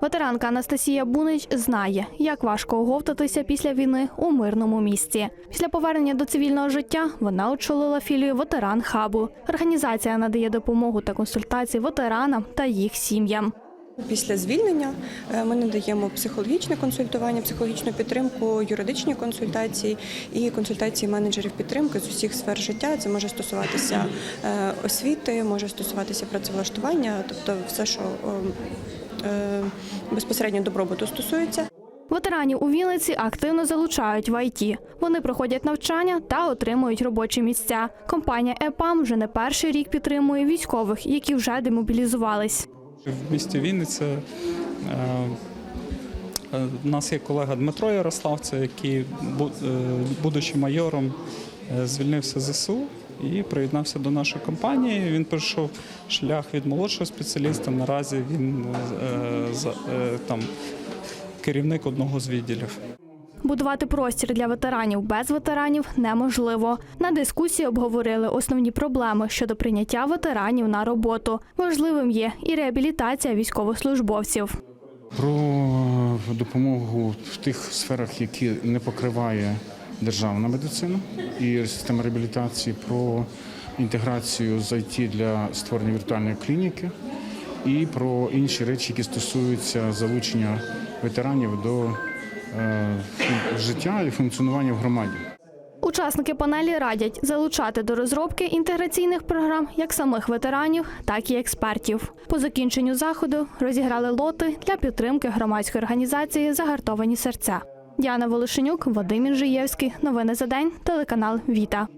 Ветеранка Анастасія Бунич знає, як важко оговтатися після війни у мирному місці. Після повернення до цивільного життя вона очолила філію ветеран хабу. Організація надає допомогу та консультації ветеранам та їх сім'ям. Після звільнення е, ми надаємо психологічне консультування, психологічну підтримку, юридичні консультації і консультації менеджерів підтримки з усіх сфер життя. Це може стосуватися е, освіти, може стосуватися працевлаштування, тобто все, що е, е, безпосередньо добробуту стосується. Ветеранів у Вінниці активно залучають в ІТ. Вони проходять навчання та отримують робочі місця. Компанія ЕПАМ вже не перший рік підтримує військових, які вже демобілізувались. В місті Вінниця е, е, нас є колега Дмитро Ярослав, це який, е, будучи майором, е, звільнився з ЗСУ і приєднався до нашої компанії. Він пройшов шлях від молодшого спеціаліста. Наразі він е, за- е, там керівник одного з відділів. Будувати простір для ветеранів без ветеранів неможливо. На дискусії обговорили основні проблеми щодо прийняття ветеранів на роботу. Важливим є і реабілітація військовослужбовців. Про допомогу в тих сферах, які не покриває державна медицина і система реабілітації, про інтеграцію з ІТ для створення віртуальної клініки і про інші речі, які стосуються залучення ветеранів до е, життя і функціонування в громаді. Учасники панелі радять залучати до розробки інтеграційних програм як самих ветеранів, так і експертів. По закінченню заходу розіграли лоти для підтримки громадської організації Загартовані серця. Діана Волошенюк, Вадим Інжиєвський. Новини за день. Телеканал Віта.